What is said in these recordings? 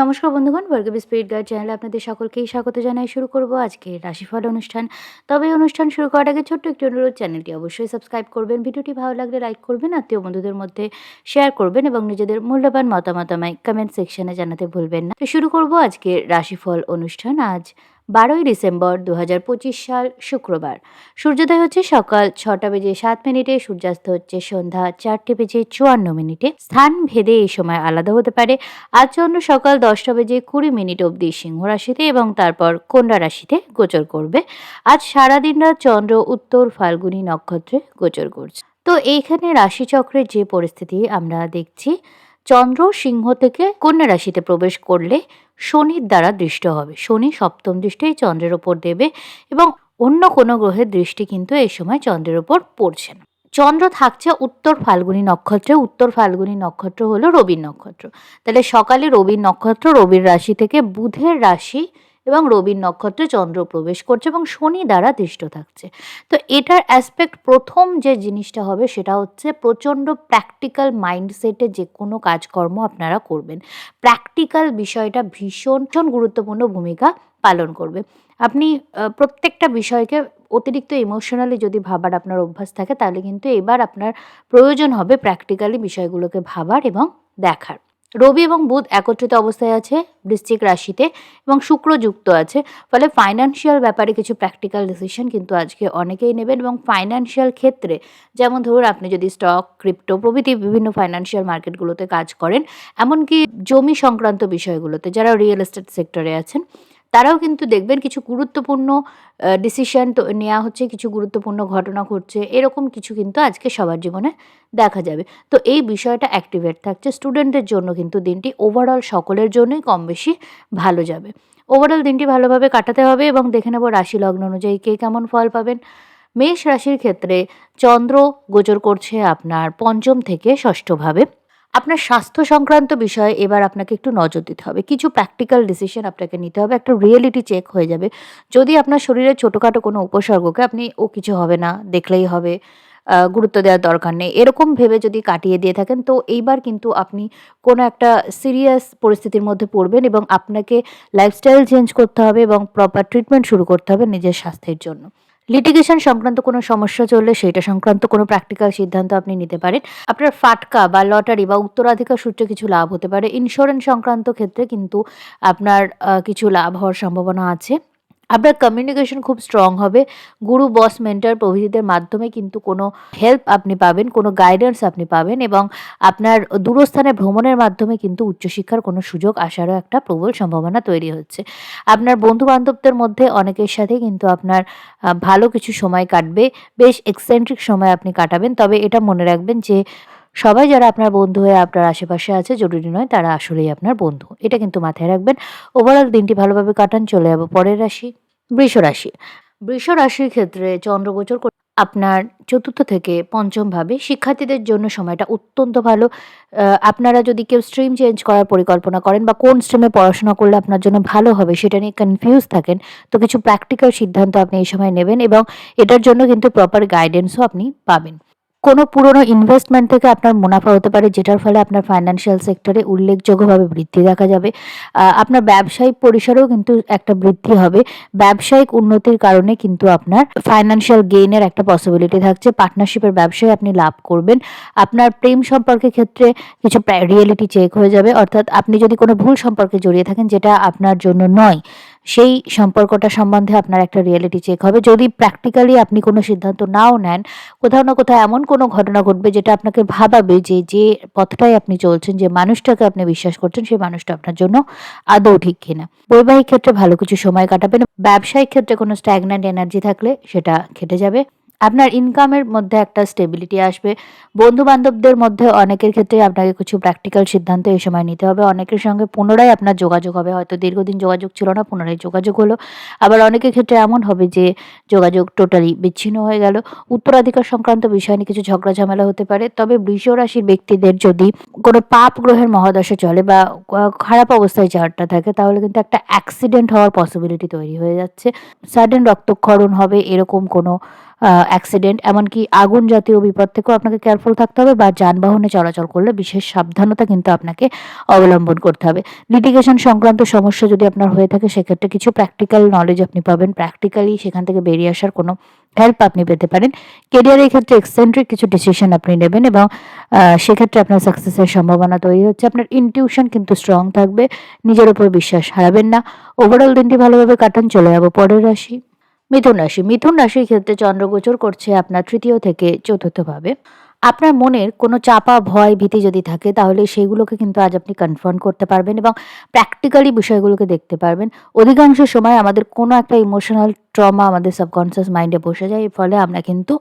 নমস্কার বন্ধুগণ, বর্গবি spirit guard চ্যানেলে আপনাদের সকলকেই স্বাগত জানাই। শুরু করব আজকে রাশিফল অনুষ্ঠান। তবে এই অনুষ্ঠান শুরু করার আগে ছোট্ট একটি অনুরোধ, চ্যানেলটি অবশ্যই সাবস্ক্রাইব করবেন, ভিডিওটি ভালো লাগলে লাইক করবেন, আত্মীয় বন্ধুদের মধ্যে শেয়ার করবেন এবং নিজেদের মূল্যবান মতামত আমায় কমেন্ট সেকশনে জানাতে ভুলবেন না। তো শুরু করব আজকে রাশিফল অনুষ্ঠান। আজ বারোই ডিসেম্বর দুহাজার পঁচিশ সাল, শুক্রবার। সূর্যোদয় হচ্ছে সকাল ছটা বেজে সাত মিনিটে, সূর্যাস্ত হচ্ছে সন্ধ্যা চারটে বেজে চুয়ান্ন মিনিটে। স্থান ভেদে এই সময় আলাদা হতে পারে। আজ চন্দ্র সকাল দশটা বেজে কুড়ি মিনিট অবধি সিংহ রাশিতে এবং তারপর কন্যা রাশিতে গোচর করবে। আজ সারাদিন রাত চন্দ্র, উত্তর, ফাল্গুনী নক্ষত্রে গোচর করছে। তো এইখানে রাশিচক্রের যে পরিস্থিতি আমরা দেখছি চন্দ্র সিংহ থেকে কন্যা রাশিতে প্রবেশ করলে শনির দ্বারা দৃষ্ট হবে। শনি সপ্তম দৃষ্টি এই চন্দ্রের ওপর দেবে এবং অন্য কোনো গ্রহের দৃষ্টি কিন্তু এই সময় চন্দ্রের ওপর পড়ছে না। চন্দ্র থাকছে উত্তর ফাল্গুনী নক্ষত্রে। উত্তর ফাল্গুনী নক্ষত্র হলো রবির নক্ষত্র। তাহলে সকালে রবির নক্ষত্র রবির রাশি থেকে বুধের রাশি এবং রবির নক্ষত্রে চন্দ্র প্রবেশ করছে এবং শনি দ্বারা দৃষ্ট থাকছে। তো এটার অ্যাসপেক্ট প্রথম যে জিনিসটা হবে সেটা হচ্ছে প্রচণ্ড প্র্যাকটিক্যাল মাইন্ডসেটে যে কোনো কাজকর্ম আপনারা করবেন। প্র্যাকটিক্যাল বিষয়টা ভীষণ ভীষণ গুরুত্বপূর্ণ ভূমিকা পালন করবে। আপনি প্রত্যেকটা বিষয়কে অতিরিক্ত ইমোশনালি যদি ভাবার আপনার অভ্যাস থাকে তাহলে কিন্তু এবার আপনার প্রয়োজন হবে প্র্যাকটিক্যালি বিষয়গুলোকে ভাবার এবং দেখার। রবি এবং বুধ একত্রিত অবস্থায় আছে, বৃশ্চিক রাশিতে এবং শুক্র যুক্ত আছে। ফলে ফাইন্যান্সিয়াল ব্যাপারে কিছু প্র্যাকটিক্যাল ডিসিশন কিন্তু আজকে অনেকেই নেবেন এবং ফাইন্যান্সিয়াল ক্ষেত্রে, যেমন ধরুন আপনি যদি স্টক ক্রিপ্টো প্রভৃতি বিভিন্ন ফাইন্যান্সিয়াল মার্কেটগুলোতে কাজ করেন, এমনকি জমি সংক্রান্ত বিষয়গুলোতে যারা রিয়েল এস্টেট সেক্টরে আছেন তারাও কিন্তু দেখবেন কিছু গুরুত্বপূর্ণ ডিসিশন তো নেওয়া হচ্ছে, কিছু গুরুত্বপূর্ণ ঘটনা ঘটছে, এরকম কিছু কিন্তু আজকে সবার জীবনে দেখা যাবে। তো এই বিষয়টা অ্যাক্টিভেট থাকছে স্টুডেন্টদের জন্য কিন্তু দিনটি ওভারঅল সকলের জন্যই কম বেশি ভালো যাবে। ওভারঅল দিনটি ভালোভাবে কাটাতে হবে এবং দেখে নেব রাশি লগ্ন অনুযায়ী কে কেমন ফল পাবেন। মেষ রাশির ক্ষেত্রে চন্দ্র গোচর করছে আপনার পঞ্চম থেকে ষষ্ঠভাবে। আপনার স্বাস্থ্য সংক্রান্ত বিষয়ে এবার আপনাকে একটু নজর দিতে হবে। কিছু প্র্যাকটিক্যাল ডিসিশন আপনাকে নিতে হবে। একটা রিয়েলিটি চেক হয়ে যাবে। যদি আপনার শরীরে ছোটোখাটো কোনো উপসর্গকে আপনি, ও কিছু হবে না, দেখলেই হবে গুরুত্ব দেওয়ার দরকার নেই, এরকম ভেবে যদি কাটিয়ে দিয়ে থাকেন, তো এইবার কিন্তু আপনি কোনো একটা সিরিয়াস পরিস্থিতির মধ্যে পড়বেন এবং আপনাকে লাইফস্টাইল চেঞ্জ করতে হবে এবং প্রপার ট্রিটমেন্ট শুরু করতে হবে নিজের স্বাস্থ্যের জন্য। লিটিগেশন সংক্রান্ত কোনো সমস্যা চললে সেটা সংক্রান্ত কোনো প্র্যাকটিক্যাল সিদ্ধান্ত আপনি নিতে পারেন। আপনার ফাটকা বা লটারি বা উত্তরাধিকার সূত্রে কিছু লাভ হতে পারে। ইন্স্যুরেন্স সংক্রান্ত ক্ষেত্রে কিন্তু আপনার কিছু লাভ হওয়ার সম্ভাবনা আছে। আপনার কমিউনিকেশন খুব স্ট্রং হবে। গুরু বস মেন্টার প্রভৃতিদের মাধ্যমে কিন্তু কোনো হেল্প আপনি পাবেন, কোনো গাইডেন্স আপনি পাবেন এবং আপনার দূরস্থানে ভ্রমণের মাধ্যমে কিন্তু উচ্চশিক্ষার কোনো সুযোগ আসারও একটা প্রবল সম্ভাবনা তৈরি হচ্ছে। আপনার বন্ধু বান্ধবদের মধ্যে অনেকের সাথে কিন্তু আপনার ভালো কিছু সময় কাটবে, বেশ এক্সেন্ট্রিক সময় আপনি কাটাবেন। তবে এটা মনে রাখবেন যে সবাই যারা আপনার বন্ধু হয়ে আপনার আশেপাশে আছে, জরুরি নয়, তারা আসলেই আপনার বন্ধু। এটা কিন্তু মাথায় রাখবেন। ওভারঅল দিনটি ভালোভাবে কাটান, চলে যাব পরের রাশি, বৃষ রাশি। বৃষ রাশির ক্ষেত্রে চন্দ্রগোচর আপনার চতুর্থ থেকে পঞ্চম ভাবে শিক্ষার্থীদের জন্য সময়টা অত্যন্ত ভালো। আপনারা যদি কেউ স্ট্রিম চেঞ্জ করার পরিকল্পনা করেন বা কোন স্ট্রিমে পড়াশোনা করলে আপনার জন্য ভালো হবে, সেটা নিয়ে কনফিউজ থাকেন, তো কিছু প্র্যাকটিক্যাল সিদ্ধান্ত আপনি এই সময় নেবেন এবং এটার জন্য কিন্তু প্রপার গাইডেন্সও আপনি পাবেন। কোনো পুরনো ইনভেস্টমেন্ট থেকে আপনার মুনাফা হতে পারে, যেটার ফলে আপনার ফাইন্যান্সিয়াল সেক্টরে উল্লেখযোগ্যভাবে বৃদ্ধি দেখা যাবে। আপনার ব্যবসায়িক পরিসরেও কিন্তু একটা বৃদ্ধি হবে। ব্যবসায়িক উন্নতির কারণে কিন্তু আপনার ফাইন্যান্সিয়াল গেইনের একটা পসিবিলিটি থাকছে। পার্টনারশিপের ব্যবসায় আপনি লাভ করবেন। আপনার প্রেম সম্পর্কের ক্ষেত্রে কিছু রিয়েলিটি চেক হয়ে যাবে। অর্থাৎ আপনি যদি কোনো ভুল সম্পর্কে জড়িয়ে থাকেন, যেটা আপনার জন্য নয় সেই সম্পর্কটা সম্বন্ধে আপনার একটা রিয়েলিটি চেক হবে। যদি প্র্যাকটিক্যালি আপনি কোনো সিদ্ধান্ত নাও নেন, কোথাও না কোথাও এমন কোনো ঘটনা ঘটবে যেটা আপনাকে ভাবাবে যে যে পথটাই আপনি চলছেন, যে মানুষটাকে আপনি বিশ্বাস করছেন, সেই মানুষটা আপনার জন্য আদৌ ঠিক কিনা। বৈবাহিক ক্ষেত্রে ভালো কিছু সময় কাটাবেন। ব্যবসায়িক ক্ষেত্রে কোনো স্ট্যাগন্যান্ট এনার্জি থাকলে সেটা খেটে যাবে। আপনার ইনকামের মধ্যে একটা স্টেবিলিটি আসবে। বন্ধু বান্ধবদের মধ্যে অনেকের ক্ষেত্রে আপনাকে কিছু প্র্যাকটিক্যাল সিদ্ধান্ত এই সময় নিতে হবে। অনেকের সঙ্গে পুনরায় আপনার যোগাযোগ হবে। হয়তো দীর্ঘদিন যোগাযোগ ছিল না, পুনরায় যোগাযোগ হলো। আবার অনেকের ক্ষেত্রে এমন হবে যে, যোগাযোগ টোটালি বিচ্ছিন্ন হয়ে গেল। উত্তরাধিকার সংক্রান্ত বিষয় নিয়ে কিছু ঝগড়া ঝামেলা হতে পারে। তবে বৃষ রাশির ব্যক্তিদের যদি কোনো পাপ গ্রহের মহাদশা চলে বা খারাপ অবস্থায় যাওয়ারটা থাকে, তাহলে কিন্তু একটা অ্যাক্সিডেন্ট হওয়ার পসিবিলিটি তৈরি হয়ে যাচ্ছে। সাডেন রক্তক্ষরণ হবে, এরকম কোনো অ্যাক্সিডেন্ট এমনকি আগুন জাতীয় বিপদ থেকেও আপনাকে কেয়ারফুল থাকতে হবে বা যানবাহনে চলাচল করলে বিশেষ সাবধানতা কিন্তু আপনাকে অবলম্বন করতে হবে। লিটিগেশন সংক্রান্ত সমস্যা যদি আপনার হয়ে থাকে, সেক্ষেত্রে কিছু প্র্যাকটিক্যাল নলেজ আপনি পাবেন। প্র্যাকটিক্যালি সেখান থেকে বেরিয়ে আসার কোনো হেল্প আপনি পেতে পারেন। কেরিয়ারের ক্ষেত্রে এক্সেন্ট্রিক কিছু ডিসিশন আপনি নেবেন এবং সেক্ষেত্রে আপনার সাকসেসের সম্ভাবনা তৈরি হচ্ছে। আপনার ইনটিউশন কিন্তু স্ট্রং থাকবে। নিজের উপর বিশ্বাস হারাবেন না। ওভারঅল দিনটি ভালোভাবে কাটান। চলে যাব পরের রাশি। মিথুন রাশি। মিথুন রাশির ক্ষেত্রে চন্দ্র গোচর করছে আপনার তৃতীয় থেকে চতুর্থভাবে আপনার মনের কোনো চাপা, ভয়, ভীতি যদি থাকে, তাহলে সেগুলোকে কিন্তু আজ আপনি কনফার্ম করতে পারবেন এবং প্র্যাকটিক্যালি বিষয়গুলোকে দেখতে পারবেন। অধিকাংশ সময় আমাদের কোনো একটা ইমোশনাল ট্রমা আমাদের সাবকনসিয়াস মাইন্ডে বসে যায়, এর ফলে আমরা কিন্তু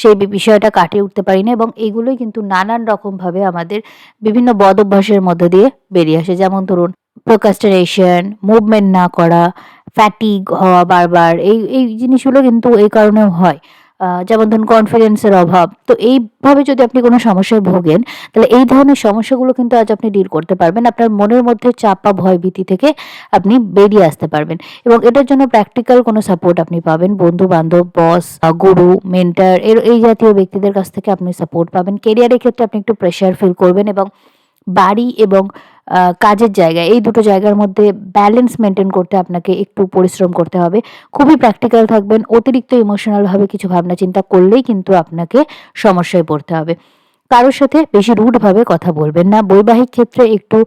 সেই বিষয়টা কাটিয়ে উঠতে পারি না এবং এগুলোই কিন্তু নানান রকমভাবে আমাদের বিভিন্ন বদ অভ্যাসের মধ্যে দিয়ে বেরিয়ে আসে। যেমন ধরুন প্রোকাস্টিনেশন মুভমেন্ট না করা ফ্যাটিক হওয়া বারবার, এই এই জিনিসগুলো কিন্তু এই কারণেও হয়। যেমন ধরুন কনফিডেন্সের অভাব। তো এইভাবে যদি আপনি কোনো সমস্যায় ভোগেন, তাহলে এই ধরনের সমস্যাগুলো কিন্তু আজ আপনি ডিল করতে পারবেন। আপনার মনের মধ্যে চাপা ভয় ভীতি থেকে আপনি বেরিয়ে আসতে পারবেন। এবং এটার জন্য প্র্যাকটিক্যাল কোনো সাপোর্ট আপনি পাবেন। বন্ধু বান্ধব বস গুরু মেন্টার এর, এই জাতীয় ব্যক্তিদের কাছ থেকে আপনি সাপোর্ট পাবেন। কেরিয়ারের ক্ষেত্রে আপনি একটু প্রেশার ফিল করবেন এবং বাড়ি এবং কাজের জায়গা। এই দুটো জায়গার মধ্যে ব্যালেন্স মেনটেন করতে আপনাকে একটু পরিশ্রম করতে হবে। খুবই প্র্যাকটিক্যাল থাকবেন, অতিরিক্ত ইমোশনালভাবে কিছু ভাবনা চিন্তা করলেই কিন্তু আপনাকে সমস্যায় পড়তে হবে। কারোর সাথে বেশি রুডভাবে কথা বলবেন না। বৈবাহিক ক্ষেত্রে একটু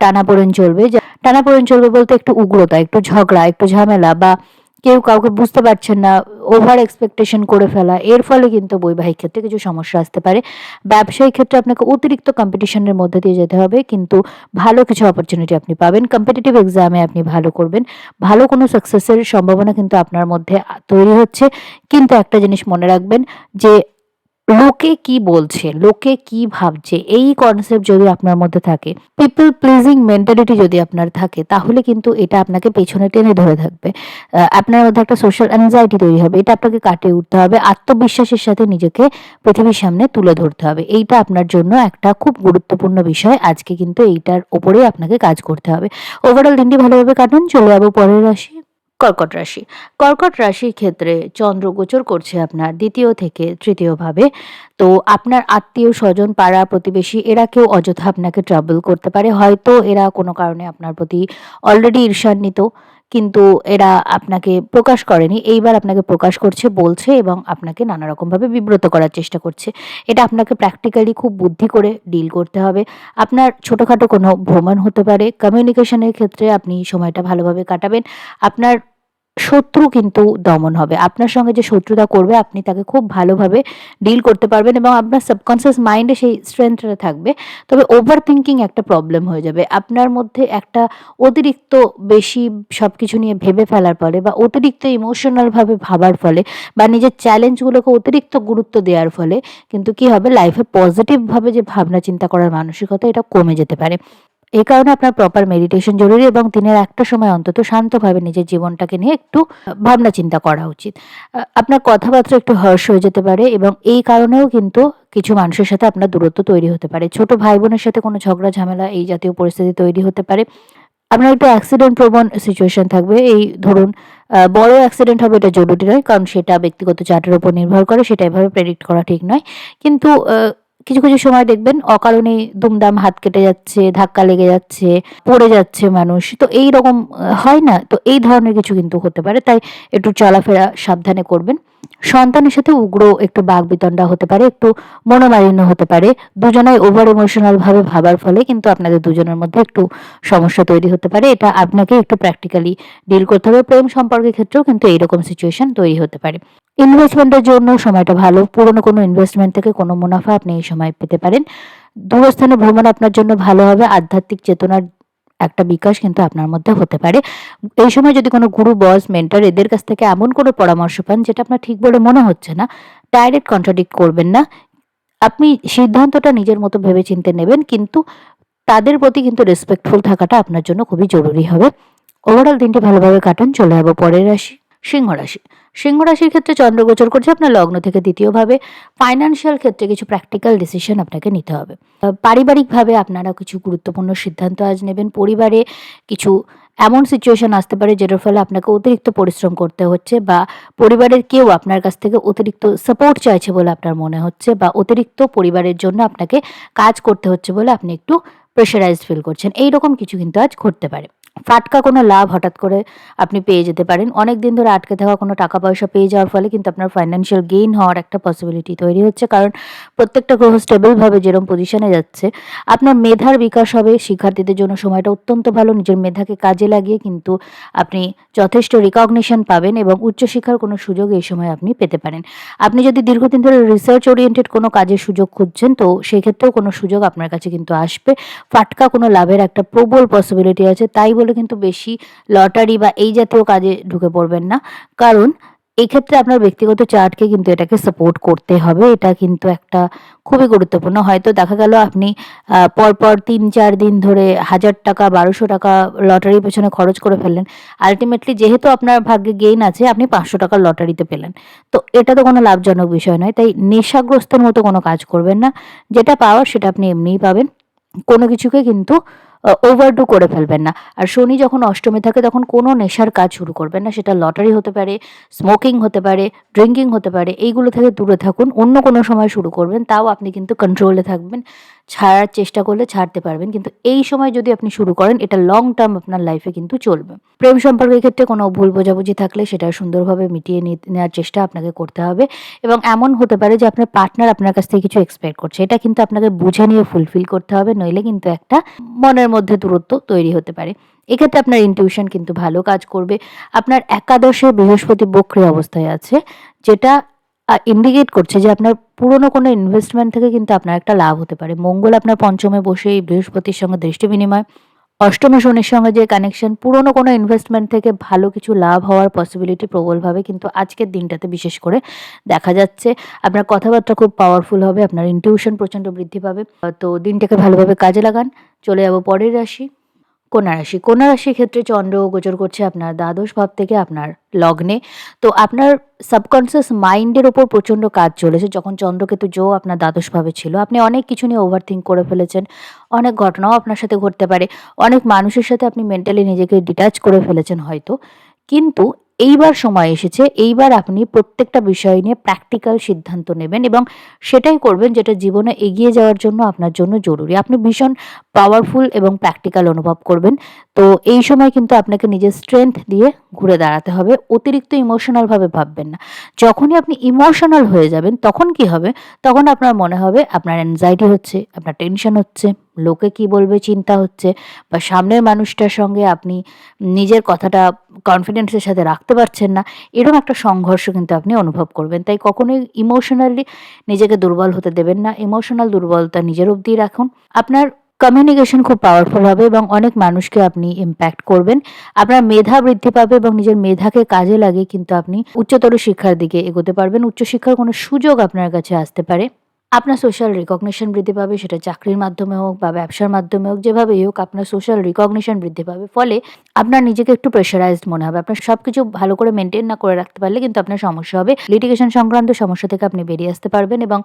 টানাপোড়েন চলবে। টানাপোড়েন চলবে বলতে একটু উগ্রতা, একটু ঝগড়া, একটু ঝামেলা বা কেউ কাউকে বুঝতে পারছেন না ওভার এক্সপেকটেশন করে ফেলা, এর ফলে কিন্তু বৈবাহিক ক্ষেত্রে কিছু সমস্যা আসতে পারে। ব্যবসায়িক ক্ষেত্রে আপনাকে অতিরিক্ত কম্পিটিশনের মধ্যে দিয়ে যেতে হবে, কিন্তু ভালো কিছু অপরচুনিটি আপনি পাবেন। কম্পিটিটিভ এক্সামে আপনি ভালো করবেন। ভালো কোনো সাকসেসের সম্ভাবনা কিন্তু আপনার মধ্যে তৈরি হচ্ছে। কিন্তু একটা জিনিস মনে রাখবেন যে লোকে কি বলছে, লোকে কি ভাবছে, এই কনসেপ্ট যদি আপনার মধ্যে থাকে পিপল প্লিজিং মেন্টালিটি যদি আপনার থাকে, তাহলে কিন্তু এটা আপনাকে পেছনে টেনে ধরে থাকবে। আপনার মধ্যে একটা সোশ্যাল অ্যাংজাইটি তৈরি হবে, এটা আপনাকে কাটিয়ে উঠতে হবে, আত্মবিশ্বাসের সাথে নিজেকে পৃথিবীর সামনে তুলে ধরতে হবে। এইটা আপনার জন্য একটা খুব গুরুত্বপূর্ণ বিষয়, আজকে কিন্তু এইটার ওপরেই আপনাকে কাজ করতে হবে। ওভারঅল দিনটি ভালোভাবে কাটুন, চলে যাব পরের রাশি। কর্কট রাশি। কর্কট রাশির ক্ষেত্রে চন্দ্র গোচর করছে আপনার দ্বিতীয় থেকে তৃতীয়ভাবে তো আপনার আত্মীয় স্বজন, পাড়া প্রতিবেশী, এরা কেউ অযথা আপনাকে ট্রাবল করতে পারে। হয়তো এরা কোনো কারণে আপনার প্রতি অলরেডি ঈর্ষান্বিত। কিন্তু এরা আপনাকে প্রকাশ করেনি। এইবার আপনাকে প্রকাশ করছে, বলছে এবং আপনাকে নানা রকমভাবে বিব্রত করার চেষ্টা করছে। এটা আপনাকে প্র্যাকটিক্যালি খুব বুদ্ধি করে ডিল করতে হবে। আপনার ছোটোখাটো কোনো ভ্রমণ হতে পারে। কমিউনিকেশনের ক্ষেত্রে আপনি সময়টা ভালোভাবে কাটাবেন। আপনার শত্রু কিন্তু দমন হবে। আপনার সঙ্গে যে শত্রুতা করবে, আপনি তাকে খুব ভালোভাবে ডিল করতে পারবেন এবং আপনার সাবকনসিয়াস মাইন্ডে সেই স্ট্রেংথটা থাকবে। তবে ওভার থিঙ্কিং একটা প্রবলেম হয়ে যাবে। আপনার মধ্যে একটা অতিরিক্ত বেশি সব কিছু নিয়ে ভেবে ফেলার ফলে বা অতিরিক্ত ইমোশনালভাবে ভাবার ফলে বা নিজের চ্যালেঞ্জগুলোকে অতিরিক্ত গুরুত্ব দেওয়ার ফলে কিন্তু কি হবে? লাইফে পজিটিভভাবে যে ভাবনা চিন্তা করার মানসিকতা, এটা কমে যেতে পারে। এই কারণে আপনার প্রপার মেডিটেশন জরুরি এবং দিনের একটা সময় অন্তত শান্তভাবে নিজের জীবনটাকে নিয়ে একটু ভাবনা চিন্তা করা উচিত। আপনার কথাবার্তা একটু হর্ষ হয়ে যেতে পারে এবং এই কারণেও কিন্তু কিছু মানুষের সাথে আপনার দূরত্ব তৈরি হতে পারে। ছোট ভাই বোনের সাথে কোনো ঝগড়া, ঝামেলা এই জাতীয় পরিস্থিতি তৈরি হতে পারে। আপনার একটু অ্যাক্সিডেন্ট প্রবণ সিচুয়েশন থাকবে। এই ধরুন বড় অ্যাক্সিডেন্ট হবে এটা জরুরি নয়, কারণ সেটা ব্যক্তিগত চার্টের উপর নির্ভর করে, সেটা এভাবে প্রেডিক্ট করা ঠিক নয়। কিন্তু কিছু কিছু সময় দেখবেন অকারণে দুমদাম হাত কেটে যাচ্ছে, ধাক্কা লেগে যাচ্ছে, পড়ে যাচ্ছে মানুষ। তো এই রকম হয় না? তো এই ধরনের কিছু কিন্তু হতে পারে। তাই একটু চলাফেরা সাবধানে করবেন। সন্তানের সাথে উগ্র একটু বাঘ বিতণ্ডা হতে পারে, একটু মনোমালিন্য হতে পারে। দুজনাই ওভার ইমোশনাল ভাবে ভাবার ফলে কিন্তু আপনাদের দুজনের মধ্যে একটু সমস্যা তৈরি হতে পারে। এটা আপনাকে একটু প্র্যাকটিক্যালি ডিল করতে হবে। প্রেম সম্পর্কের ক্ষেত্রেও কিন্তু এইরকম সিচুয়েশন তৈরি হতে পারে। ইনভেস্টমেন্টের জন্য সময়টা ভালো। পুরনো কোনো ইনভেস্টমেন্ট থেকে কোনো মুনাফা আপনি এই সময় পেতে পারেন। দূরস্থানে ভ্রমণ আপনার জন্য ভালো হবে। আধ্যাত্মিক চেতনার একটা বিকাশ কিন্তু আপনার মধ্যে হতে পারে। এই সময় যদি কোনো গুরু বস মেন্টর এদের কাছ থেকে এমন কোনো পরামর্শ পান যেটা আপনার ঠিক বলে মনে হচ্ছে না ডাইরেক্ট কন্ট্রাডিক্ট করবেন না। আপনি সিদ্ধান্তটা নিজের মতো ভেবে চিনতে নেবেন, কিন্তু তাদের প্রতি কিন্তু রেসপেক্টফুল থাকাটা আপনার জন্য খুবই জরুরি হবে। ওভারঅল দিনটি ভালোভাবে কাটান। চলে যাব পরের রাশি, সিংহ রাশি। সিংহ রাশির ক্ষেত্রে চন্দ্রগোচর করছে আপনার লগ্ন থেকে দ্বিতীয়ভাবে। ফাইন্যান্সিয়াল ক্ষেত্রে কিছু প্র্যাকটিক্যাল ডিসিশন আপনাকে নিতে হবে। পারিবারিকভাবে আপনারা কিছু গুরুত্বপূর্ণ সিদ্ধান্ত আজ নেবেন। পরিবারে কিছু এমন সিচুয়েশন আসতে পারে যেটার ফলে আপনাকে অতিরিক্ত পরিশ্রম করতে হচ্ছে বা পরিবারের কেউ আপনার কাছ থেকে অতিরিক্ত সাপোর্ট চাইছে বলে আপনার মনে হচ্ছে বা অতিরিক্ত পরিবারের জন্য আপনাকে কাজ করতে হচ্ছে বলে আপনি একটু প্রেশারাইজ ফিল করছেন। এই রকম কিছু কিন্তু আজ ঘটতে পারে। ফাটকা কোনো লাভ হঠাৎ করে আপনি পেয়ে যেতে পারেন। অনেক দিন ধরে আটকে থাকা কোনো টাকা পয়সা পেয়ে যাওয়ার ফলে কিন্তু আপনার ফাইন্যান্সিয়াল গেইন হওয়ার একটা পসিবিলিটি তৈরি হচ্ছে। কারণ প্রত্যেকটা গ্রহ স্টেবলভাবে যেরকম পজিশনে যাচ্ছে, আপনার মেধার বিকাশ হবে, শিক্ষার্থীদের জন্য সময়টা অত্যন্ত ভালো, নিজের মেধাকে কাজে লাগিয়ে কিন্তু আপনি যথেষ্ট রিকগনিশন পাবেন এবং উচ্চশিক্ষার কোনো সুযোগ এই সময় আপনি পেতে পারেন। আপনি যদি দীর্ঘদিন ধরে রিসার্চ ওরিয়েন্টেড কোনো কাজের সুযোগ খুঁজছেন, তো সেক্ষেত্রেও কোনো সুযোগ আপনার কাছে কিন্তু আসবে। ফাটকা কোনো লাভের একটা প্রবল পসিবিলিটি আছে, তাই কিন্তু বেশি লটারি বা এই জাতীয় কাজে ঢুকে পড়বেন না। কারণ এক্ষেত্রে আপনার ব্যক্তিগত চার্টকে কিন্তু এটাকে সাপোর্ট করতে হবে। এটা কিন্তু একটা খুবই গুরুত্বপূর্ণ। হয়তো দেখা গেল আপনি পরপর তিন, চার দিন ধরে হাজার টাকা, বারোশো টাকা লটারির পেছনে খরচ করে ফেললেন। আলটিমেটলি যেহেতু আপনার ভাগ্যে গেইন আছে, আপনি পাঁচশো টাকার লটারিতে পেলেন। তো এটা তো কোনো লাভজনক বিষয় নয়। তাই নেশাগ্রস্তের মতো কোনো কাজ করবেন না। যেটা পাওয়ার সেটা আপনি এমনিই পাবেন। কোনো কিছুকে কিন্তু ওভারডু করে ফেলবেন না। আর শনি যখন অষ্টমে থাকে, তখন কোনো নেশার কাজ শুরু করবেন না। সেটা লটারি হতে পারে স্মোকিং হতে পারে ড্রিঙ্কিং হতে পারে, এইগুলো থেকে দূরে থাকুন। অন্য কোনো সময় শুরু করবেন, তাও আপনি কিন্তু কন্ট্রোলে থাকবেন। ছাড়ার চেষ্টা করলে ছাড়তে পারবেন। কিন্তু এই সময় যদি আপনি শুরু করেন, এটা লং টার্ম আপনার লাইফে কিন্তু চলবে। প্রেম সম্পর্কের ক্ষেত্রে কোনো ভুল বোঝাবুঝি থাকলে সেটা সুন্দরভাবে মিটিয়ে নেওয়ার চেষ্টা আপনাকে করতে হবে। এবং এমন হতে পারে যে আপনার পার্টনার আপনার কাছ থেকে কিছু এক্সপেক্ট করছে। এটা কিন্তু আপনাকে বুঝে নিয়ে ফুলফিল করতে হবে, নইলে কিন্তু একটা মনের মধ্যে দূরত্ব তৈরি হতে পারে। এক্ষেত্রে আপনার ইনটিউশন কিন্তু ভালো কাজ করবে। আপনার একাদশে বৃহস্পতি বক্রি অবস্থায় আছে, যেটা ইন্ডিকেট করছে যে আপনার পুরনো কোনো ইনভেস্টমেন্ট থেকে কিন্তু আপনার একটা লাভ হতে পারে। মঙ্গল আপনার পঞ্চমে বসে এই বৃহস্পতির সঙ্গে দৃষ্টি বিনিময়। অষ্টমে শনির সঙ্গে যে কানেকশন পুরনো কোনো ইনভেস্টমেন্ট থেকে ভালো কিছু লাভ হওয়ার পসিবিলিটি প্রবলভাবে কিন্তু আজকের দিনটাতে বিশেষ করে দেখা যাচ্ছে। আপনার কথাবার্তা খুব পাওয়ারফুল হবে, আপনার ইনটিউশন প্রচণ্ড বৃদ্ধি পাবে। তো দিনটাকে ভালোভাবে কাজে লাগান। চলে যাব পরের রাশি। কন্যা রাশি। কন্যা রাশির ক্ষেত্রে চন্দ্র গোচর করছে আপনার দ্বাদশ ভাব থেকে আপনার লগ্নে। তো আপনার সাবকনসিয়াস মাইন্ডের ওপর প্রচণ্ড কাজ চলেছে। যখন চন্দ্রকেতু জো আপনার দ্বাদশ ভাবে ছিল, আপনি অনেক কিছু নিয়ে ওভার থিঙ্ক করে ফেলেছেন। অনেক ঘটনাও আপনার সাথে ঘটতে পারে। অনেক মানুষের সাথে আপনি মেন্টালি নিজেকে ডিটাচ করে ফেলেছেন হয়তো। কিন্তু এইবার সময় এসেছে, এইবার আপনি প্রত্যেকটা বিষয় নিয়ে প্র্যাকটিক্যাল সিদ্ধান্ত নেবেন এবং সেটাই করবেন যেটা জীবনে এগিয়ে যাওয়ার জন্য আপনার জন্য জরুরি। আপনি ভীষণ পাওয়ারফুল এবং প্র্যাকটিক্যাল অনুভব করবেন। তো এই সময় কিন্তু আপনাকে নিজের স্ট্রেংথ দিয়ে ঘুরে দাঁড়াতে হবে। অতিরিক্ত ইমোশনালভাবে ভাববেন না। যখনই আপনি ইমোশনাল হয়ে যাবেন, তখন কি হবে? তখন আপনার মনে হবে আপনার অ্যাংজাইটি হচ্ছে, আপনার টেনশন হচ্ছে। লোকে কি বলবে চিন্তা হচ্ছে বা সামনের মানুষটার সঙ্গে আপনি নিজের কথাটা কনফিডেন্সের সাথে রাখতে পারছেন না, এরকম একটা সংঘর্ষ কিন্তু আপনি অনুভব করবেন। তাই কখনোই ইমোশনালি নিজেকে দুর্বল হতে দেবেন না। ইমোশনাল দুর্বলতা নিজের অবধি রাখুন। আপনার কমিউনিকেশন খুব পাওয়ারফুল হবে এবং অনেক মানুষকে আপনি ইম্প্যাক্ট করবেন। আপনার মেধা বৃদ্ধি পাবে এবং নিজের মেধাকে কাজে লাগিয়ে কিন্তু আপনি উচ্চতর শিক্ষার দিকে এগোতে পারবেন। উচ্চশিক্ষার কোনো সুযোগ আপনার কাছে আসতে পারে। আপনার সোশ্যাল রিকগনিশন বৃদ্ধি পাবে, সেটা চাকরির মাধ্যমে হোক বা ব্যবসার মাধ্যমে হোক, যেভাবেই হোক আপনার সোশ্যাল রিকগনিশন বৃদ্ধি পাবে। ফলে আপনার নিজেকে একটু প্রেশারাইজড মনে হবে। আপনার সব কিছু ভালো করে মেনটেন না করে রাখতে পারলে কিন্তু আপনার সমস্যা হবে। লিটিগেশন সংক্রান্ত সমস্যা থেকে আপনি বেরিয়ে আসতে পারবেন এবং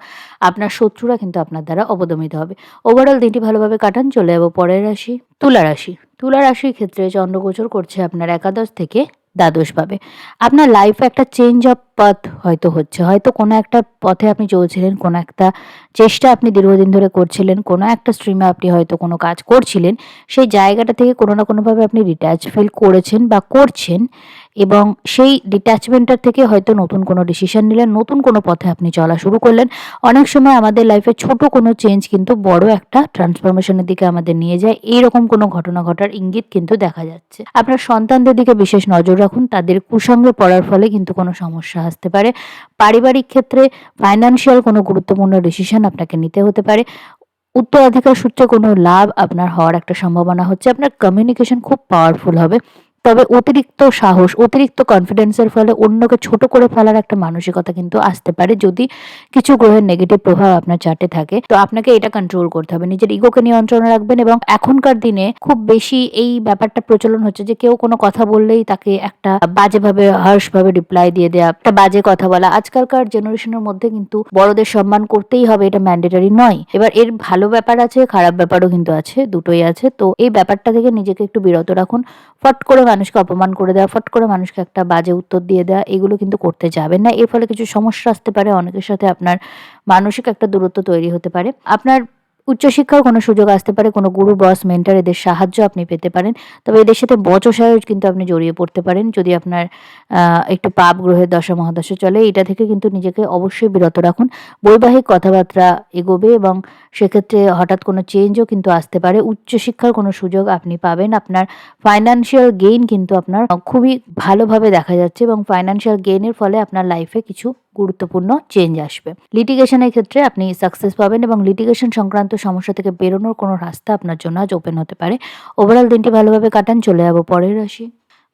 আপনার শত্রুরা কিন্তু আপনার দ্বারা অবদমিত হবে। ওভারঅল দিনটি ভালোভাবে কাটান। চলে যাব পরের রাশি, তুলা রাশি। তুলা রাশির ক্ষেত্রে চন্দ্রগোচর করছে আপনার একাদশ থেকে দ্বাদশ ভাবে আপনার লাইফে একটা চেঞ্জ অফ পথ হয়তো হচ্ছে। হয়তো কোনো একটা পথে আপনি চলছিলেন, কোনো একটা চেষ্টা আপনি দীর্ঘদিন ধরে করছিলেন, কোনো একটা স্ট্রিমে আপনি হয়তো কোনো কাজ করছিলেন, সেই জায়গাটা থেকে কোনো না কোনোভাবে আপনি রিট্যাচ ফিল করেছেন বা করছেন। এবং সেই ডিট্যাচমেন্টটার থেকে হয়তো নতুন কোনো ডিসিশন নিলেন, নতুন কোনো পথে আপনি চলা শুরু করলেন। অনেক সময় আমাদের লাইফে ছোট কোনো চেঞ্জ কিন্তু বড় একটা ট্রান্সফরমেশনের দিকে আমাদের নিয়ে যায়। এইরকম কোনো ঘটনা ঘটার ইঙ্গিত কিন্তু দেখা যাচ্ছে। আপনার সন্তানদের দিকে বিশেষ নজর রাখুন, তাদের কুসঙ্গে পড়ার ফলে কিন্তু কোনো সমস্যা আসতে পারে। পারিবারিক ক্ষেত্রে ফাইন্যান্সিয়াল কোনো গুরুত্বপূর্ণ ডিসিশন আপনাকে নিতে হতে পারে। উত্তরাধিকার সূত্রে কোনো লাভ আপনার হওয়ার একটা সম্ভাবনা হচ্ছে। আপনার কমিউনিকেশন খুব পাওয়ারফুল হবে। তবে অতিরিক্ত সাহস, অতিরিক্ত কনফিডেন্সের ফলে অন্যকে ছোট করে ফেলার একটা মানসিকতা কিন্তু আসতে পারে যদি কিছু গ্রহের নেগেটিভ প্রভাব আপনার চার্টে থাকে। তো আপনাকে এটা কন্ট্রোল করতে হবে। নিজের ইগোকে নিয়ন্ত্রণে রাখবেন এবং এখনকার দিনে খুব বেশি এই ব্যাপারটা প্রচলন হচ্ছে যে কেউ কোনো কথা বললেই তাকে একটা বাজেভাবে হার্শভাবে রিপ্লাই দিয়ে দেওয়া একটা বাজে কথা বলা। আজকালকার জেনারেশনের মধ্যে কিন্তু বড়দের সম্মান করতেই হবে এটা ম্যান্ডেটারি নয়। এবার এর ভালো ব্যাপার আছে, খারাপ ব্যাপারও কিন্তু আছে, দুটোই আছে। তো এই ব্যাপারটা থেকে নিজেকে একটু বিরত রাখুন। ফট করে মানুষকে অপমান করে দেওয়া, ফট করে মানুষকে একটা বাজে উত্তর দিয়ে দেওয়া, এগুলো কিন্তু করতে যাবেন না। এর ফলে কিছু সমস্যা আসতে পারে, অনেকের সাথে আপনার মানসিক একটা দূরত্ব তৈরি হতে পারে। আপনার উচ্চশিক্ষার কোনো সুযোগ আসতে পারে, কোনো গুরু, বস, মেন্টার এদের সাহায্য আপনি পেতে পারেন। তবে এদের সাথে বচসায়ও কিন্তু আপনি জড়িয়ে পড়তে পারেন, যদি আপনার একটু পাপ গ্রহের দশা, মহাদশা চলে, এটা থেকে কিন্তু নিজেকে অবশ্যই বিরত রাখুন। বৈবাহিক কথাবার্তা এগোবে এবং সেক্ষেত্রে হঠাৎ কোনো চেঞ্জও কিন্তু আসতে পারে। উচ্চশিক্ষার কোনো সুযোগ আপনি পাবেন। আপনার ফাইন্যান্সিয়াল গেইন কিন্তু আপনার খুবই ভালোভাবে দেখা যাচ্ছে এবং ফাইন্যান্সিয়াল গেইনের ফলে আপনার লাইফে কিছু গুরুত্বপূর্ণ চেঞ্জ আসবে। লিটিগেশনের ক্ষেত্রে আপনি সাকসেস পাবেন এবং লিটিগেশন সংক্রান্ত সমস্যা থেকে বেরোনোর কোনো রাস্তা আপনার জন্য আজ ওপেন হতে পারে। ওভারঅল দিনটি ভালোভাবে কাটান। চলে যাব পরের রাশি।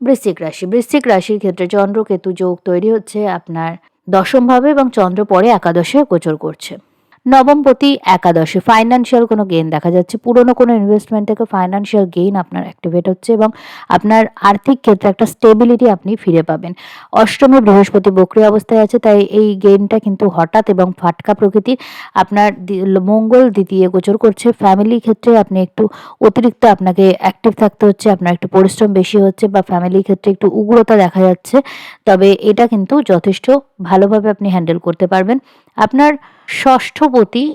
বৃশ্চিক রাশি। বৃশ্চিক রাশির ক্ষেত্রে চন্দ্র কেতু যোগ তৈরি হচ্ছে। আপনার দশমভাবে এবং চন্দ্র পরে একাদশে গোচর করছে। নবমপতি একাদশে ফাইন্যান্সিয়াল কোনো গেইন দেখা যাচ্ছে। পুরনো কোনো ইনভেস্টমেন্ট থেকে ফাইন্যান্সিয়াল গেইন আপনার অ্যাক্টিভেট হচ্ছে এবং আপনার আর্থিক ক্ষেত্রে একটা স্টেবিলিটি আপনি ফিরে পাবেন। অষ্টমে বৃহস্পতি বক্রি অবস্থায় আছে, তাই এই গেইনটা কিন্তু হঠাৎ এবং ফাটকা প্রকৃতির আপনার মঙ্গল দ্বিতীয় গোচর করছে। ফ্যামিলির ক্ষেত্রে আপনি একটু অতিরিক্ত আপনাকে অ্যাক্টিভ থাকতে হচ্ছে, আপনার একটু পরিশ্রম বেশি হচ্ছে বা ফ্যামিলির ক্ষেত্রে একটু উগ্রতা দেখা যাচ্ছে। তবে এটা কিন্তু যথেষ্ট ভালোভাবে আপনি হ্যান্ডেল করতে পারবেন। আপনার ষষ্ঠপতি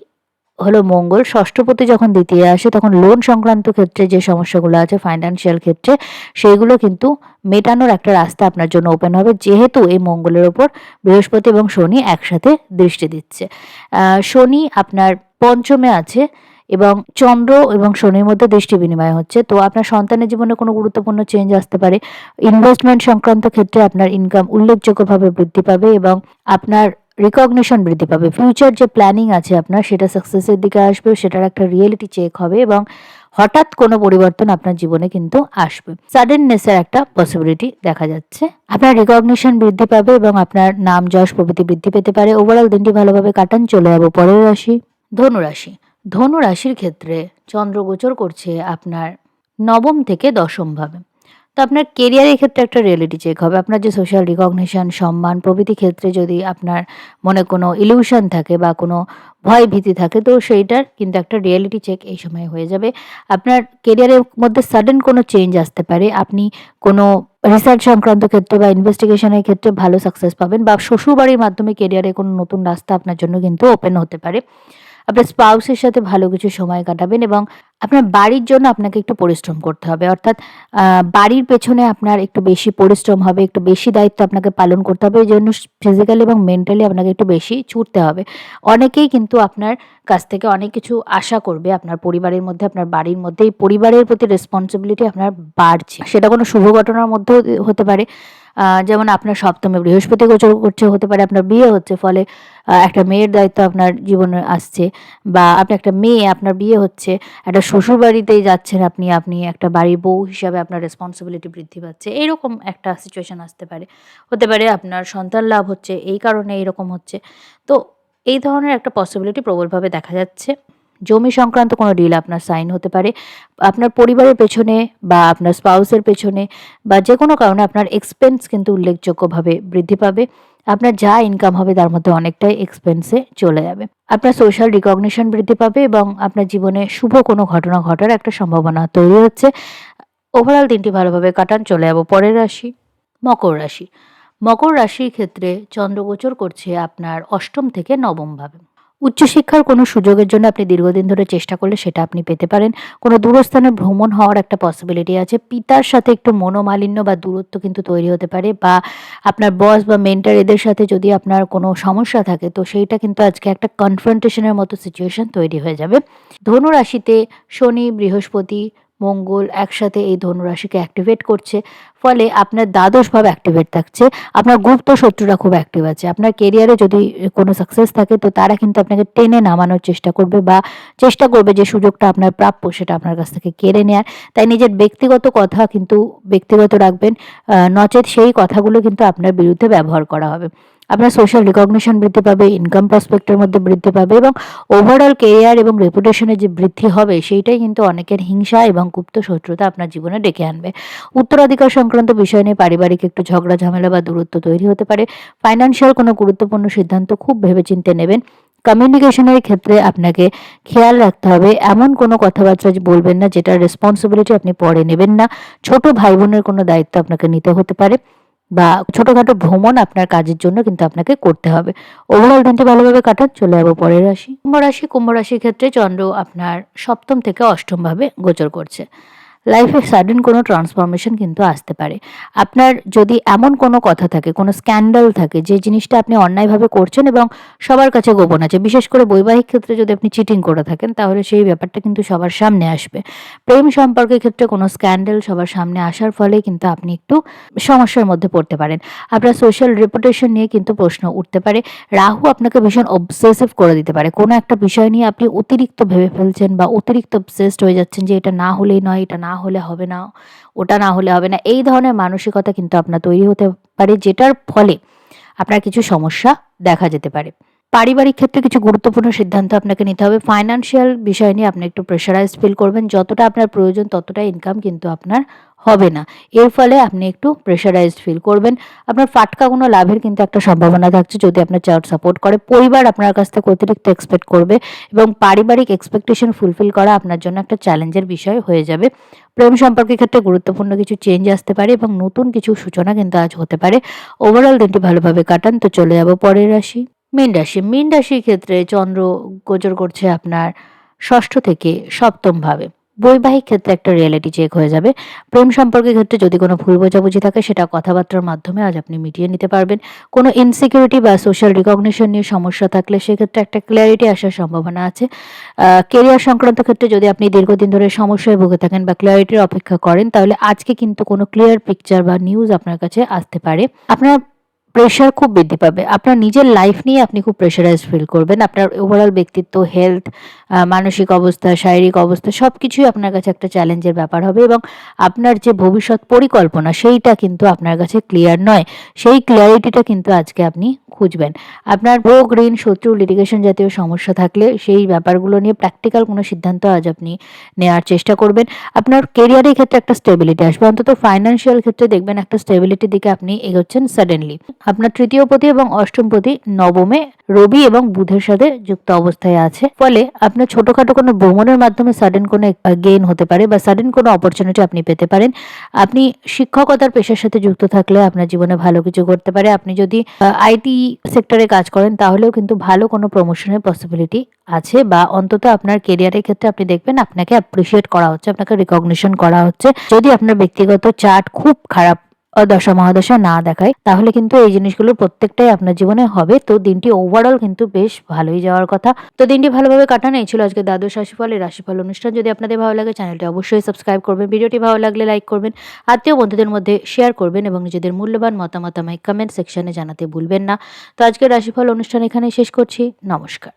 হলো মঙ্গল। ষষ্ঠপতি যখন দ্বিতীয় আসে, তখন লোন সংক্রান্ত ক্ষেত্রে যে সমস্যাগুলো আছে ফাইন্যান্সিয়াল ক্ষেত্রে সেইগুলো কিন্তু মেটানোর একটা রাস্তা আপনার জন্য ওপেন হবে। যেহেতু এই মঙ্গলের ওপর বৃহস্পতি এবং শনি একসাথে দৃষ্টি দিচ্ছে। শনি আপনার পঞ্চমে আছে এবং চন্দ্র এবং শনির মধ্যে দৃষ্টি বিনিময় হচ্ছে। তো আপনার সন্তানের জীবনে কোনো গুরুত্বপূর্ণ চেঞ্জ আসতে পারে। ইনভেস্টমেন্ট সংক্রান্ত ক্ষেত্রে আপনার ইনকাম উল্লেখযোগ্যভাবে বৃদ্ধি পাবে এবং আপনার রিকগনিশন বৃদ্ধি পাবে। ফিউচার যে প্ল্যানিং আছে আপনার, সেটা সাকসেসের দিকে আসবে, সেটার একটা রিয়েলিটি চেক হবে এবং হঠাৎ কোনো পরিবর্তন আপনার জীবনে কিন্তু আসবে। সাডেননেসের একটা পসিবিলিটি দেখা যাচ্ছে। আপনার রিকগনিশন বৃদ্ধি পাবে এবং আপনার নাম, যশ, প্রভৃতি বৃদ্ধি পেতে পারে। ওভারঅল দিনটি ভালোভাবে কাটান, চলে যাব পরের রাশি। ধনু রাশি। ধনু রাশির ক্ষেত্রে চন্দ্র গোচর করছে আপনার নবম থেকে দশম ভাবে। তো আপনার কেরিয়ারের ক্ষেত্রে একটা রিয়েলিটি চেক হবে। আপনার যে সোশ্যাল রিকগনিশন সম্মান, প্রভৃতি ক্ষেত্রে যদি আপনার মনে কোনো ইলিউশন থাকে বা কোনো ভয় ভীতি থাকে, তো সেইটার কিন্তু একটা রিয়েলিটি চেক এই সময় হয়ে যাবে। আপনার কেরিয়ারের মধ্যে সাডেন কোনো চেঞ্জ আসতে পারে। আপনি কোনো রিসার্চ সংক্রান্ত ক্ষেত্রে বা ইনভেস্টিগেশনের ক্ষেত্রে ভালো সাকসেস পাবেন বা শ্বশুরবাড়ির মাধ্যমে কেরিয়ারে কোনো নতুন রাস্তা আপনার জন্য কিন্তু ওপেন হতে পারে। আপনার স্পাউসের সাথে ভালো কিছু সময় কাটাবেন এবং আপনার বাড়ির জন্য আপনাকে একটু পরিশ্রম করতে হবে। অর্থাৎ বাড়ির পেছনে আপনার একটু বেশি পরিশ্রম হবে, একটু বেশি দায়িত্ব আপনাকে পালন করতে হবে এই জন্য ফিজিক্যালি এবং মেন্টালি আপনাকে একটু বেশি ছুটতে হবে। অনেকেই কিন্তু আপনার কাছ থেকে অনেক কিছু আশা করবে, আপনার পরিবারের মধ্যে, আপনার বাড়ির মধ্যে, এই পরিবারের প্রতি রেসপন্সিবিলিটি আপনার বাড়ছে। সেটা কোনো শুভ ঘটনার মধ্যেও হতে পারে। যেমন আপনার সপ্তমে বৃহস্পতি গোচর করছে হতে পারে, আপনার বিয়ে হচ্ছে, ফলে একটা মেয়ের দায়িত্ব আপনার জীবনে আসছে, বা আপনি একটা মেয়ে, আপনার বিয়ে হচ্ছে, একটা শ্বশুর বাড়িতেই যাচ্ছেন আপনি আপনি একটা বাড়ির বউ হিসাবে আপনার রেসপন্সিবিলিটি বৃদ্ধি পাচ্ছে এইরকম একটা সিচুয়েশন আসতে পারে। হতে পারে আপনার সন্তান লাভ হচ্ছে, এই কারণে এইরকম হচ্ছে, তো এই ধরনের একটা পসিবিলিটি প্রবলভাবে দেখা যাচ্ছে। জমি সংক্রান্ত কোনো ডিল আপনার সাইন হতে পারে। আপনার পরিবারের পেছনে বা আপনার স্পাউসের পেছনে বা যে কোনো কারণে আপনার এক্সপেন্স কিন্তু উল্লেখযোগ্যভাবে বৃদ্ধি পাবে। আপনার যা ইনকাম হবে তার মধ্যে অনেকটাই এক্সপেন্সে চলে যাবে। আপনার সোশ্যাল রিকগনিশন বৃদ্ধি পাবে এবং আপনার জীবনে শুভ কোনো ঘটনা ঘটার একটা সম্ভাবনা তৈরি হচ্ছে। ওভারঅল দিনটি ভালোভাবে কাটান, চলে যাব পরের রাশি, মকর রাশি। মকর রাশির ক্ষেত্রে চন্দ্রগোচর করছে আপনার অষ্টম থেকে নবম ভাবে। উচ্চশিক্ষার কোনো সুযোগের জন্য আপনি দীর্ঘদিন ধরে চেষ্টা করলে সেটা আপনি পেতে পারেন। কোনো দূরস্থানে ভ্রমণ হওয়ার একটা পসিবিলিটি আছে। পিতার সাথে একটু মনোমালিন্য বা দূরত্ব কিন্তু তৈরি হতে পারে বা আপনার বস বা মেন্টার এদের সাথে যদি আপনার কোনো সমস্যা থাকে, তো সেইটা কিন্তু আজকে একটা কনফ্রন্টেশনের মতো সিচুয়েশন তৈরি হয়ে যাবে। ধনু রাশিতে শনি, বৃহস্পতি, মঙ্গল একসাথে এই ধনুরাশিকে অ্যাক্টিভেট করছে। ফলে আপনার দ্বাদশ ভাব অ্যাক্টিভেট থাকছে, আপনার গুপ্ত শত্রুরা খুব অ্যাক্টিভ আছে। আপনার কেরিয়ারে যদি কোনো সাকসেস থাকে, তো তারা কিন্তু আপনাকে টেনে নামানোর চেষ্টা করবে বা চেষ্টা করবে যে সুযোগটা আপনার প্রাপ্য, সেটা আপনার কাছ থেকে কেড়ে নেয়ার। তাই নিজের ব্যক্তিগত কথা কিন্তু ব্যক্তিগত রাখবেন নচেত সেই কথাগুলো কিন্তু আপনার বিরুদ্ধে ব্যবহার করা হবে। আপনার সোশ্যাল রিকগনিশন বৃদ্ধি পাবে ইনকাম প্রসপেক্টের মধ্যে বৃদ্ধি পাবে এবং ওভারঅল কেরিয়ার এবং রেপুটেশনের যে বৃদ্ধি হবে, সেইটাই কিন্তু অনেকের হিংসা এবং গুপ্ত শত্রুতা আপনার জীবনে ডেকে আনবে। উত্তরাধিকার সংক্রান্ত বিষয় নিয়ে পারিবারিক একটু ঝগড়া, ঝামেলা বা দূরত্ব তৈরি হতে পারে। ফাইন্যান্সিয়াল কোনো গুরুত্বপূর্ণ সিদ্ধান্ত খুব ভেবেচিন্তে নেবেন। কমিউনিকেশনের ক্ষেত্রে আপনাকে খেয়াল রাখতে হবে, এমন কোনো কথাবার্তা বলবেন না, যেটার রেসপন্সিবিলিটি আপনি পরে নেবেন না। ছোট ভাই বোনের কোনো দায়িত্ব আপনাকে নিতে হতে পারে বা ছোটোখাটো ভ্রমণ আপনার কাজের জন্য কিন্তু আপনাকে করতে হবে। ওভারঅল দিনটি ভালোভাবে কাটান, চলে যাব পরের রাশি। কুম্ভ রাশি, কুম্ভ রাশির ক্ষেত্রে চন্দ্র আপনার সপ্তম থেকে অষ্টমভাবে গোচর করছে। লাইফে সাডেন কোনো ট্রান্সফরমেশন কিন্তু আসতে পারে। আপনার যদি এমন কোনো কথা থাকে, কোনো স্ক্যান্ডাল থাকে, যে জিনিসটা আপনি অন্যায়ভাবে করছেন এবং সবার কাছে গোপন আছে, বিশেষ করে বৈবাহিক ক্ষেত্রে যদি আপনি চিটিং করে থাকেন, তাহলে সেই ব্যাপারটা কিন্তু সবার সামনে আসবে। প্রেম সম্পর্কের ক্ষেত্রে কোনো স্ক্যান্ডাল সবার সামনে আসার ফলে কিন্তু আপনি একটু সমস্যার মধ্যে পড়তে পারেন। আপনার সোশ্যাল রেপুটেশন নিয়ে কিন্তু প্রশ্ন উঠতে পারে। রাহু আপনাকে ভীষণ অবসেসিভ করে দিতে পারে। কোনো একটা বিষয় নিয়ে আপনি অতিরিক্ত ভেবে ফেলছেন বা অতিরিক্ত অবসেসড হয়ে যাচ্ছেন যে এটা না হলেই নয়, এটা না হলে হবে না, ওটা না হলে হবে না, এই ধরনের মানসিকতা কিন্তু আপনার তৈরি হতে পারে, যেটার ফলে আপনার কিছু সমস্যা দেখা যেতে পারে। পারিবারিক ক্ষেত্রে কিছু গুরুত্বপূর্ণ সিদ্ধান্ত আপনাকে নিতে হবে। ফাইন্যান্সিয়াল বিষয় নিয়ে আপনি একটু প্রেশারাইজড ফিল করবেন। যতটা আপনার প্রয়োজন, ততটা ইনকাম কিন্তু আপনার হবে না। এর ফলে আপনি একটু প্রেশারাইজড ফিল করবেন। আপনার ফাটকা কোনো লাভের কিন্তু একটা সম্ভাবনা থাকছে যদি আপনার চার্ট সাপোর্ট করে। পরিবার আপনার কাছ থেকে অতিরিক্ত এক্সপেক্ট করবে এবং পারিবারিক এক্সপেকটেশন ফুলফিল করা আপনার জন্য একটা চ্যালেঞ্জের বিষয় হয়ে যাবে। প্রেম সম্পর্কের ক্ষেত্রে গুরুত্বপূর্ণ কিছু চেঞ্জ আসতে পারে এবং নতুন কিছু সূচনা কিন্তু আজ হতে পারে। ওভারঅল দিনটি ভালোভাবে কাটান। তো চলে যাব পরের রাশি। মীন রাশি মীন রাশির ক্ষেত্রে চন্দ্র গোচর করছে আপনার ষষ্ঠ থেকে সপ্তম ভাবে। বৈবাহিক ক্ষেত্রে একটা রিয়েলিটি চেক হয়ে যাবে। প্রেম সম্পর্কের ক্ষেত্রে যদি কোনো ভুল বোঝাবুঝি থাকে, সেটা কথাবার্তার মাধ্যমে আজ আপনি মিটিয়ে নিতে পারবেন। কোনো ইনসিকিউরিটি বা সোশ্যাল রিকগনিশন নিয়ে সমস্যা থাকলে সেক্ষেত্রে একটা ক্ল্যারিটি আসার সম্ভাবনা আছে। কেরিয়ার সংক্রান্ত ক্ষেত্রে যদি আপনি দীর্ঘদিন ধরে সমস্যায় ভুগে থাকেন বা ক্ল্যারিটির অপেক্ষা করেন, তাহলে আজকে কিন্তু কোনো ক্লিয়ার পিকচার বা নিউজ আপনার কাছে আসতে পারে। আপনার প্রেশার খুব বৃদ্ধি পাবে। আপনার নিজের লাইফ নিয়ে আপনি খুব প্রেশারাইজ ফিল করবেন। আপনার ওভারঅল ব্যক্তিত্ব হেলথ মানসিক অবস্থা, শারীরিক অবস্থা সব কিছুই আপনার কাছে একটা চ্যালেঞ্জের ব্যাপার হবে এবং আপনার যে ভবিষ্যৎ পরিকল্পনা সেইটা কিন্তু আপনার কাছে ক্লিয়ার নয়। সেই ক্লিয়ারিটিটা কিন্তু আজকে আপনি খুঁজবেন। আপনার রোগ ঋণ শত্রু লিটিগেশন জাতীয় সমস্যা থাকলে সেই ব্যাপারগুলো নিয়ে প্র্যাকটিক্যাল কোনো সিদ্ধান্ত আজ আপনি নেওয়ার চেষ্টা করবেন। আপনার কেরিয়ারের ক্ষেত্রে একটা স্টেবিলিটি আসবে। অন্তত ফাইন্যান্সিয়াল ক্ষেত্রে দেখবেন একটা স্টেবিলিটির দিকে আপনি এগোচ্ছেন সাডেনলি আপনার তৃতীয় পতি এবং অষ্টম পতি নবমে রবি এবং বুধের সাথে যুক্ত অবস্থায় আছে। ফলে আপনার ছোটখাটো কোনো ভ্রমণের মাধ্যমে সাডেন কোনো গেইন হতে পারে বা সাডেন কোনো অপরচুনিটি আপনি পেতে পারেন। আপনি শিক্ষকতার পেশার সাথে যুক্ত থাকলে আপনার জীবনে ভালো কিছু করতে পারে। আপনি যদি আইটি সেক্টরে কাজ করেন তাহলেও কিন্তু ভালো কোনো প্রমোশনের পসিবিলিটি আছে বা অন্তত আপনার কেরিয়ারের ক্ষেত্রে আপনি দেখবেন আপনাকে অ্যাপ্রিসিয়েট করা হচ্ছে, আপনাকে রিকগনিশন করা হচ্ছে। যদি আপনার ব্যক্তিগত চার্ট খুব খারাপ দশা মহাদশা না দেখায়, তাহলে কিন্তু এই জিনিসগুলোর প্রত্যেকটাই আপনার জীবনে হবে। তো দিনটি ওভারঅল কিন্তু বেশ ভালোই যাওয়ার কথা। তো দিনটি ভালোভাবে কাটানো ছিল আজকে দ্বাদশ রাশিফল। এই রাশিফল অনুষ্ঠান যদি আপনাদের ভালো লাগে, চ্যানেলটি অবশ্যই সাবস্ক্রাইব করবেন, ভিডিওটি ভালো লাগলে লাইক করবেন, আত্মীয় বন্ধুদের মধ্যে শেয়ার করবেন এবং নিজেদের মূল্যবান মতামত আমায় কমেন্ট সেকশনে জানাতে ভুলবেন না। তো আজকের রাশিফল অনুষ্ঠান এখানে শেষ করছি। নমস্কার।